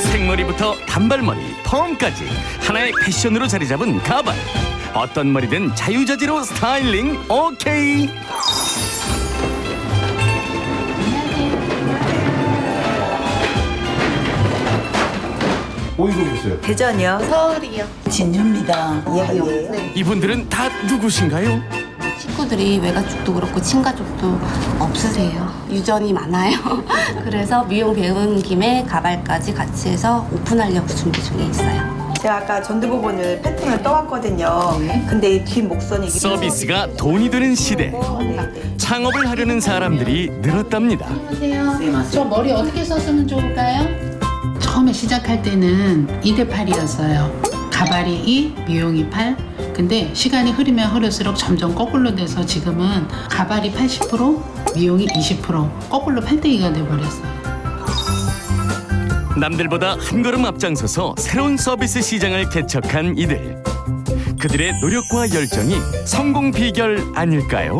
생머리부터 단발머리, 펌까지 하나의 패션으로 자리 잡은 가발. 어떤 머리든 자유자재로 스타일링 오케이. 어디서 오셨어요? 대전이요. 서울이요. 진주입니다. 예예예. 이분들은 다 누구신가요? 식구들이 외가족도 그렇고 친가족도 없으세요. 유전이 많아요. 그래서 미용 배운 김에 가발까지 같이 해서 오픈하려고 준비 중에 있어요. 제가 아까 전두부분을 패팅을 떠왔거든요. 근데 이뒷 목선이 이게 서비스가 돈이 되는 시대. 네. 창업을 하려는 사람들이 늘었답니다. 안녕하세요. 저 머리 어떻게 썼으면 좋을까요? 처음에 시작할 때는 2대 8이었어요. 가발이 2, 미용이 8. 근데 시간이 흐르면 흐를수록 점점 거꾸로 돼서 지금은 가발이 80%, 미용이 20%, 거꾸로 8대2가 돼버렸어요. 남들보다 한 걸음 앞장서서 새로운 서비스 시장을 개척한 이들. 그들의 노력과 열정이 성공 비결 아닐까요?